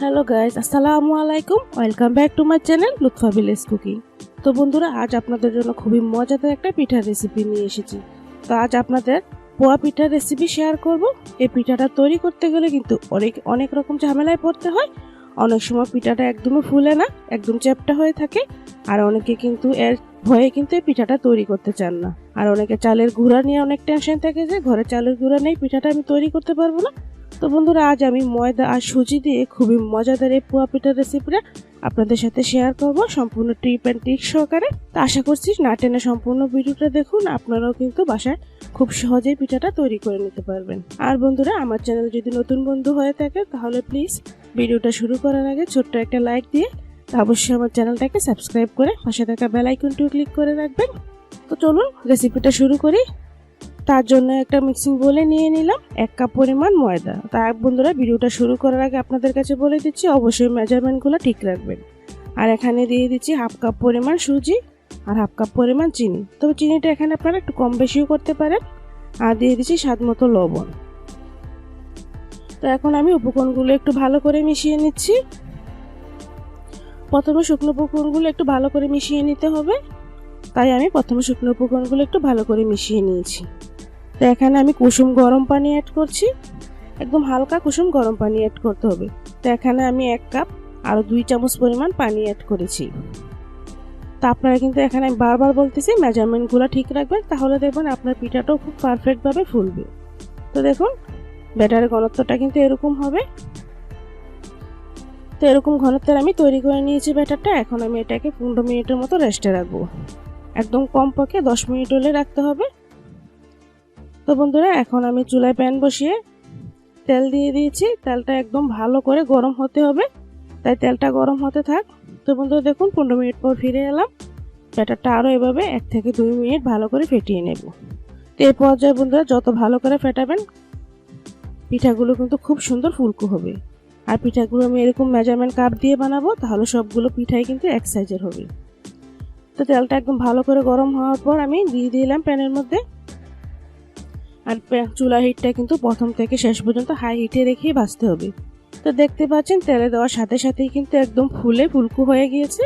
Hello guys আসসালামু আলাইকুম। Welcome back to my channel Lutfa village cooking. তো বন্ধুরা, আজ আপনাদের জন্য খুবই মজাদার একটা পিঠার রেসিপি নিয়ে এসেছি। তো আজ আপনাদের পোয়া পিঠার রেসিপি শেয়ার করব। এই পিঠাটা তৈরি করতে গেলে কিন্তু অনেক অনেক রকম ঝামেলায় পড়তে হয়। অনেক সময় পিঠাটা একদমই ফুলে না, একদম চ্যাপটা হয়ে থাকে। আর অনেকে কিন্তু এর ভয়ে কিন্তু এই পিঠাটা তৈরি করতে চান না। আর অনেকে চালের গুঁড়া নিয়ে অনেক টেনশন থাকে যে, ঘরে চালের গুঁড়া নেই, পিঠাটা আমি তৈরি করতে পারব না। তো বন্ধুরা, আজ আমি ময়দা আর সুজি দিয়ে খুবই মজাদার এই পোয়া পিঠার রেসিপিটা আপনাদের সাথে শেয়ার করব সম্পূর্ণ টিপ অ্যান্ড টিক সহকারে। তো আশা করছি না টেনে সম্পূর্ণ ভিডিওটা দেখুন, আপনারাও কিন্তু বাসায় খুব সহজেই পিঠাটা তৈরি করে নিতে পারবেন। আর বন্ধুরা, আমার চ্যানেল যদি নতুন বন্ধু হয়ে থাকে, তাহলে প্লিজ ভিডিওটা শুরু করার আগে ছোট্ট একটা লাইক দিয়ে অবশ্যই আমার চ্যানেলটাকে সাবস্ক্রাইব করে পাশে থাকা বেল আইকনটিও ক্লিক করে রাখবেন। তো চলুন রেসিপিটা শুরু করি। তার জন্য একটা মিক্সিং বলে নিয়ে নিলাম, এক কাপ পরিমাণ ময়দা। তার বন্ধুরা, ভিডিওটা শুরু করার আগে আপনাদের কাছে বলে দিচ্ছি, অবশ্যই মেজারমেন্টগুলো ঠিক রাখবেন। আর এখানে দিয়ে দিচ্ছি হাফ কাপ পরিমাণ সুজি আর হাফ কাপ পরিমাণ চিনি। তবে চিনিটা এখানে আপনারা একটু কম বেশিও করতে পারেন। আর দিয়ে দিচ্ছি স্বাদ মতো লবণ। তো এখন আমি উপকরণগুলো একটু ভালো করে মিশিয়ে নিচ্ছি। প্রথমে শুকনো উপকরণগুলো একটু ভালো করে মিশিয়ে নিতে হবে। তাই আমি প্রথমে শুকনো উপকরণগুলো একটু ভালো করে মিশিয়ে নিয়েছি। তো এখানে আমি কুসুম গরম পানি অ্যাড করছি। একদম হালকা কুসুম গরম পানি অ্যাড করতে হবে। তো এখানে আমি এক কাপ আরও দুই চামচ পরিমাণ পানি অ্যাড করেছি। তা আপনারা কিন্তু এখানে আমি বারবার বলতেছি মেজারমেন্টগুলো ঠিক রাখবেন, তাহলে দেখবেন আপনার পিঠাটাও খুব পারফেক্টভাবে ফুলবে। তো দেখুন ব্যাটারের ঘনত্বটা কিন্তু এরকম হবে। তো এরকম ঘনত্বের আমি তৈরি করে নিয়েছি ব্যাটারটা, এখন আমি এটাকে পনেরো মিনিটের মতো রেস্টে রাখব। একদম কম পক্ষে দশ মিনিট হলে রাখতে হবে। তো বন্ধুরা, এখন আমি চুলায় প্যান বসিয়ে তেল দিয়ে দিয়েছি। তেলটা একদম ভালো করে গরম হতে হবে। তাই তেলটা গরম হতে থাক। তো বন্ধুরা, দেখুন, পনেরো মিনিট পর ফিরে এলাম। ব্যাটারটা আরও এভাবে এক থেকে দুই মিনিট ভালো করে ফেটিয়ে নেব। তো এই পর্যায়ে বন্ধুরা, যত ভালো করে ফেটাবেন, পিঠাগুলো কিন্তু খুব সুন্দর ফুলকো হবে। আর পিঠাগুলো আমি এরকম মেজারমেন্ট কাপ দিয়ে বানাবো, তাহলে সবগুলো পিঠাই কিন্তু এক সাইজের হবে। তো তেলটা একদম ভালো করে গরম হওয়ার পর আমি দিয়ে দিলাম প্যানের মধ্যে আর চুলা হিটটা কিন্তু প্রথম থেকে শেষ পর্যন্ত হাই হিটে রেখেই ভাজতে হবে। তো দেখতে পাচ্ছেন, তেলে দেওয়ার সাথে সাথেই কিন্তু একদম ফুলে ফুলকু হয়ে গিয়েছে।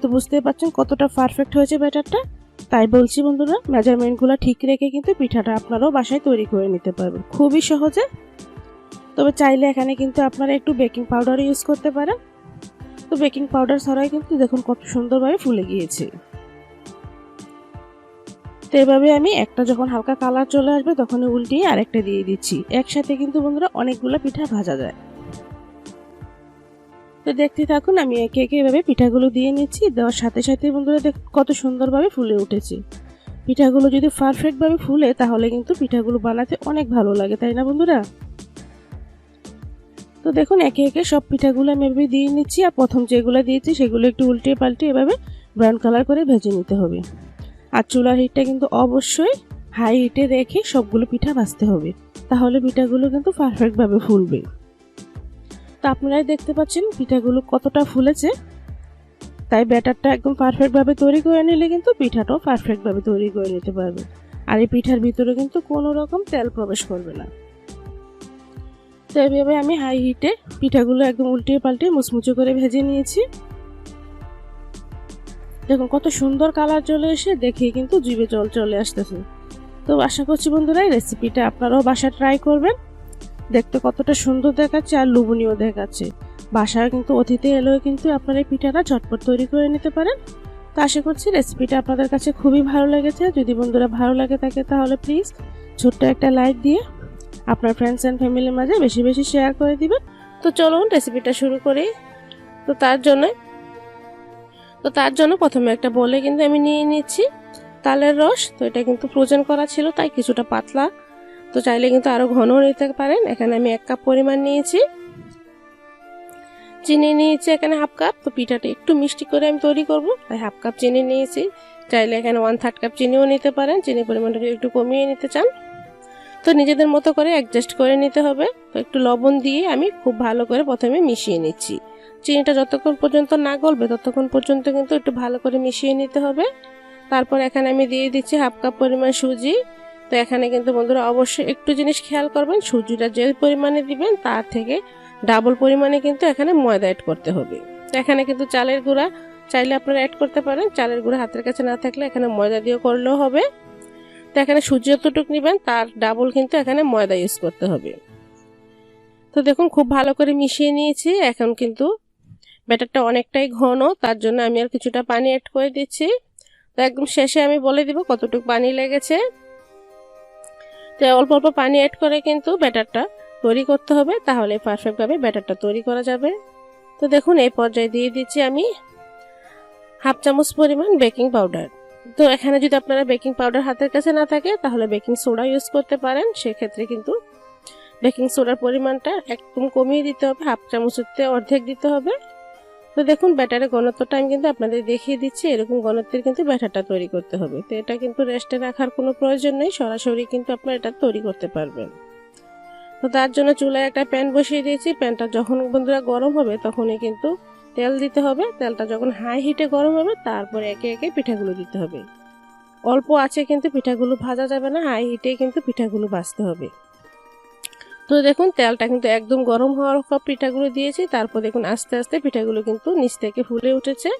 তো বুঝতে পারছেন কতটা পারফেক্ট হয়েছে ব্যাটারটা। তাই বলছি বন্ধুরা মেজারমেন্টগুলো ঠিক রেখে কিন্তু পিঠাটা আপনারাও বাসায় তৈরি করে নিতে পারবেন। খুবই সহজে। তবে চাইলে এখানে কিন্তু আপনারা একটু বেকিং পাউডার ইউজ করতে পারেন। তো বেকিং পাউডার ছাড়াই কিন্তু দেখুন কত সুন্দরভাবে ফুলে গিয়েছে। তো এভাবে আমি একটা যখন হালকা কালার চলে আসবে, তখন উল্টিয়ে আরেকটা দিয়ে দিচ্ছি। একসাথে কিন্তু বন্ধুরা অনেকগুলো পিঠা ভাজা যায়। তো দেখতে থাকুন, আমি একে একে এভাবে পিঠাগুলো দিয়ে নিচ্ছি। দেওয়ার সাথে সাথে বন্ধুরা দেখ, কত সুন্দরভাবে ফুলে উঠেছে। পিঠাগুলো যদি পারফেক্টভাবে ফুলে, তাহলে কিন্তু পিঠাগুলো বানাতে অনেক ভালো লাগে, তাই না বন্ধুরা? তো দেখুন, একে একে সব পিঠাগুলো আমি এভাবে দিয়ে নিচ্ছি। আর প্রথম যেগুলো দিয়েছি, সেগুলো একটু উল্টে পাল্টে এভাবে ব্রাউন কালার করে ভেজে নিতে হবে। আর চুলার হিটটা কিন্তু অবশ্যই হাই হিটে রেখে সবগুলো পিঠা ভাজতে হবে। তাহলে পিঠাগুলো কিন্তু পারফেক্টভাবে ফুলবে। তো আপনারাই দেখতে পাচ্ছেন পিঠাগুলো কতটা ফুলেছে। তাই ব্যাটারটা একদম পারফেক্টভাবে তৈরি করে নিলে কিন্তু পিঠাটাও পারফেক্টভাবে তৈরি করে নিতে পারবে। আর এই পিঠার ভিতরে কিন্তু কোনো রকম তেল প্রবেশ করবে না। তো এভাবে আমি হাই হিটে পিঠাগুলো একদম উল্টিয়ে পাল্টে মুচমুচে করে ভেজে নিয়েছি। দেখুন, কত সুন্দর কালার চলে এসে দেখে কিন্তু জিভে জল চলে আসতেছে। তো আশা করছি বন্ধুরা, এই রেসিপিটা আপনারাও বাসা ট্রাই করবেন। দেখতে কতটা সুন্দর দেখাচ্ছে আর লুবনীয় দেখাচ্ছে। বাসায় কিন্তু অতিথি এলেও কিন্তু আপনারা এই পিঠাটা ঝটপট তৈরি করে নিতে পারেন। তো আশা করছি রেসিপিটা আপনাদের কাছে খুবই ভালো লেগেছে। যদি বন্ধুরা ভালো লাগে থাকে তাহলে প্লিজ ছোট্ট একটা লাইক দিয়ে আপনার ফ্রেন্ডস অ্যান্ড ফ্যামিলির মাঝে বেশি বেশি শেয়ার করে দিবেন। তো চলুন রেসিপিটা শুরু করি। তো তার জন্য তো তার জন্য প্রথমে একটা বলে কিন্তু আমি নিয়ে নিচ্ছি তালের রস, তো এটা কিন্তু ফ্রোজেন করা ছিল, তাই কিছুটা পাতলা। তো চাইলে কিন্তু আরও ঘন নিতে পারেন। এখানে আমি এক কাপ পরিমাণ নিয়েছি। চিনি নিয়েছি এখানে হাফ কাপ। তো পিঠাটা একটু মিষ্টি করে আমি তৈরি করব, তাই হাফ কাপ চিনি নিয়েছি। চাইলে এখানে ওয়ান থার্ড কাপ চিনিও নিতে পারেন। চিনি পরিমাণটা একটু কমিয়ে নিতে চান। তো নিজেদের মতো করে অ্যাডজাস্ট করে নিতে হবে। তো একটু লবণ দিয়ে আমি খুব ভালো করে প্রথমে মিশিয়ে নিচ্ছি। চিনিটা যতক্ষণ পর্যন্ত না গলবে, ততক্ষণ পর্যন্ত কিন্তু একটু ভালো করে মিশিয়ে নিতে হবে। তারপর এখানে আমি দিয়ে দিচ্ছি হাফ কাপ পরিমাণ সুজি। তো এখানে কিন্তু বন্ধুরা অবশ্যই একটু জিনিস খেয়াল করবেন, সুজিটা যে পরিমাণে দিবেন তার থেকে ডাবল পরিমাণে কিন্তু এখানে ময়দা অ্যাড করতে হবে। এখানে কিন্তু চালের গুঁড়া চাইলে আপনারা অ্যাড করতে পারেন। চালের গুঁড়া হাতের কাছে না থাকলে এখানে ময়দা দিয়ে করলেও হবে। তো এখানে সূর্য যতটুকু নেবেন, তার ডাবল কিন্তু এখানে ময়দা ইউজ করতে হবে। তো দেখুন, খুব ভালো করে মিশিয়ে নিয়েছি। এখন কিন্তু ব্যাটারটা অনেকটাই ঘন, তার জন্য আমি আর কিছুটা পানি অ্যাড করে দিচ্ছি। তো একদম শেষে আমি বলে দিব কতটুকু পানি লেগেছে। তো অল্প অল্প পানি অ্যাড করে কিন্তু ব্যাটারটা তৈরি করতে হবে, তাহলে পারফেক্টভাবে ব্যাটারটা তৈরি করা যাবে। তো দেখুন, এই পর্যায়ে দিয়ে দিচ্ছি আমি হাফ চামচ পরিমাণ বেকিং পাউডার। তো এখানে যদি আপনারা বেকিং পাউডার হাতের কাছে না থাকে, তাহলে বেকিং সোডা ইউজ করতে পারেন। সেক্ষেত্রে কিন্তু বেকিং সোডার পরিমাণটা একদম কমিয়ে দিতে হবে, হাফ চামচতে অর্ধেক দিতে হবে। তো দেখুন ব্যাটারের ঘনত্বটা আমি কিন্তু আপনাদের দেখিয়ে দিচ্ছি। এরকম ঘনত্বের কিন্তু ব্যাটারটা তৈরি করতে হবে। তো এটা কিন্তু রেস্টে রাখার কোনো প্রয়োজন নেই, সরাসরি কিন্তু আপনারা এটা তৈরি করতে পারবেন। তো তার জন্য চুলায় একটা প্যান বসিয়ে দিয়েছি। প্যানটা যখন বন্ধুরা গরম হবে, তখনই কিন্তু তেল দিতে হবে। তেলটা যখন হাই হিটে গরম হবে, তারপরে একে একে পিঠাগুলো দিতে হবে। অল্প আছে কিন্তু পিঠাগুলো ভাজা যাবে না হাই হিটে কিন্তু পিঠাগুলো ভাজতে হবে। তো দেখুন, তেলটা কিন্তু একদম গরম হওয়ার পর পিঠাগুলো দিয়েছি। তারপর দেখুন, আস্তে আস্তে পিঠাগুলো কিন্তু নিচ থেকে ফুলে উঠেছে।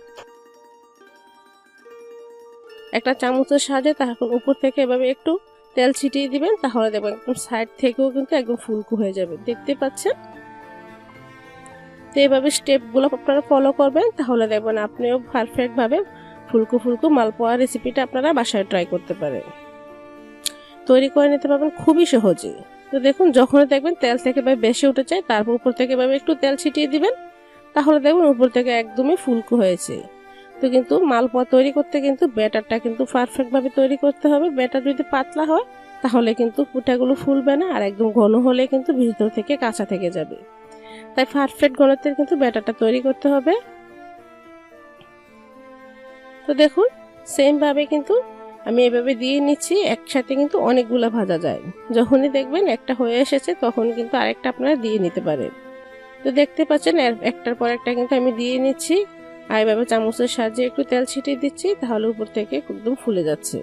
একটা চামচের সাহায্যে তারপর উপর থেকে এভাবে একটু তেল ছিটিয়ে দিবেন, তাহলে দেখবেন একদম সাইড থেকেও কিন্তু একদম ফুলকু হয়ে যাবে। দেখতে পাচ্ছেন? তো এইভাবে স্টেপগুলো আপনারা ফলো করবেন, তাহলে দেখবেন আপনিও পারফেক্টভাবে ফুলকু ফুলকু মালপোয়া রেসিপিটা আপনারা বাসায় ট্রাই করতে পারেন। তৈরি করে নিতে পারবেন খুবই সহজে তো দেখুন যখন দেখবেন তেল থেকে ভাবে বেশি উঠে যায়, তারপর উপর থেকে ভাবে একটু তেল ছিটিয়ে দিবেন, তাহলে দেখবেন উপর থেকে একদমই ফুলকু হয়েছে। তো কিন্তু মালপোয়া তৈরি করতে কিন্তু ব্যাটারটা কিন্তু পারফেক্টভাবে তৈরি করতে হবে। ব্যাটার যদি পাতলা হয়, তাহলে কিন্তু পিঠাগুলো ফুলবে না, আর একদম ঘন হলে কিন্তু ভিতর থেকে কাঁচা থেকে যাবে। তাই পারফেক্ট ঘনত্বের কিন্তু ব্যাটারটা তৈরি করতে হবে। তো দেখুন সেম ভাবে কিন্তু আমি এভাবে দিয়ে নিচ্ছি, একসাথে কিন্তু অনেকগুলো ভাজা যায়। যখনই দেখবেন একটা হয়ে এসেছে, তখন কিন্তু আরেকটা আপনারা দিয়ে নিতে পারেন। তো দেখতে পাচ্ছেন একটার পর একটা কিন্তু আমি দিয়ে নিচ্ছি। আর এভাবে চামচের সাহায্যে একটু তেল ছিটিয়ে দিচ্ছি, তাহলে উপর থেকে একদম ফুলে যাচ্ছে।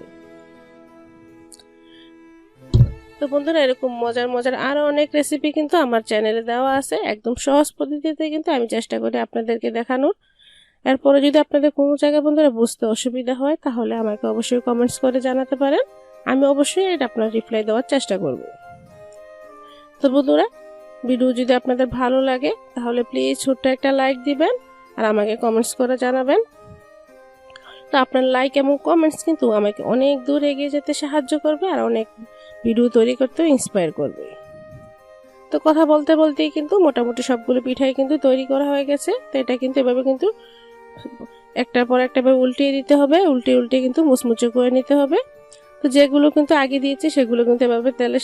তো বন্ধুরা, এরকম মজার মজার আরও অনেক রেসিপি কিন্তু আমার চ্যানেলে দেওয়া আছে। একদম সহজ পদ্ধতিতে কিন্তু আমি চেষ্টা করি আপনাদেরকে দেখানোর। এরপরে যদি আপনাদের কোনো জায়গায় বন্ধুরা বুঝতে অসুবিধা হয়, তাহলে আমাকে অবশ্যই কমেন্টস করে জানাতে পারেন। আমি অবশ্যই এটা আপনার রিপ্লাই দেওয়ার চেষ্টা করব। তো বন্ধুরা ভিডিও যদি আপনাদের ভালো লাগে, তাহলে প্লিজ ছোট্ট একটা লাইক দিবেন আর আমাকে কমেন্টস করে জানাবেন। তো আপনার লাইক এবং কমেন্টস কিন্তু আমাকে অনেক দূর এগিয়ে যেতে সাহায্য করবে আর অনেক ভিডিও তৈরি করতেও ইন্সপায়ার করবে। তো কথা বলতে বলতেই কিন্তু মোটামুটি সবগুলো পিঠাই কিন্তু তৈরি করা হয়ে গেছে। তো এটা কিন্তু এভাবে কিন্তু একটার পর একটা উল্টিয়ে দিতে হবে। উল্টে উল্টে কিন্তু মুচমুচে করে নিতে হবে। তো যেগুলো কিন্তু আগে দিয়েছি সেগুলো কিন্তু এভাবে তেলে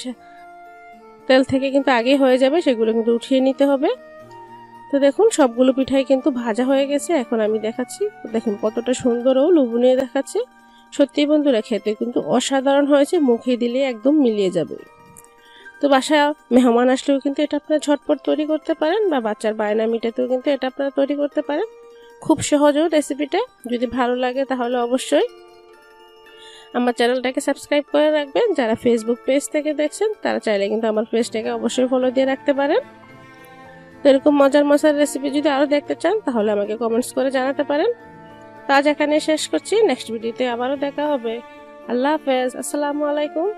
তেল থেকে কিন্তু আগে হয়ে যাবে, সেগুলো কিন্তু উঠিয়ে নিতে হবে। তো দেখুন, সবগুলো পিঠাই কিন্তু ভাজা হয়ে গেছে। এখন আমি দেখাচ্ছি। দেখুন কতটা সুন্দর ও লুবুনিয়ে দেখাচ্ছে। সত্যি বন্ধুরা, খেতে কিন্তু অসাধারণ হয়েছে, মুখে দিলে একদম মিলিয়ে যাবে। তো বাসায় মেহমান আসলেও কিন্তু এটা আপনারা ঝটপট তৈরি করতে পারেন বা বাচ্চার বায়না মিটাতেও কিন্তু এটা আপনারা তৈরি করতে পারেন। খুব সহজও রেসিপিটা যদি ভালো লাগে তাহলে অবশ্যই আমার চ্যানেলটাকে সাবস্ক্রাইব করে রাখবেন। যারা ফেসবুক পেজ থেকে দেখছেন, তারা চাইলে কিন্তু আমার পেজটাকে অবশ্যই ফলো দিয়ে রাখতে পারেন। তো এরকম মজার মজার রেসিপি যদি আরও দেখতে চান, তাহলে আমাকে কমেন্টস করে জানাতে পারেন। তো আজ এখানে শেষ করছি। নেক্সট ভিডিওতে আবারও দেখা হবে। আল্লাহ হাফেজ। আসসালামু আলাইকুম।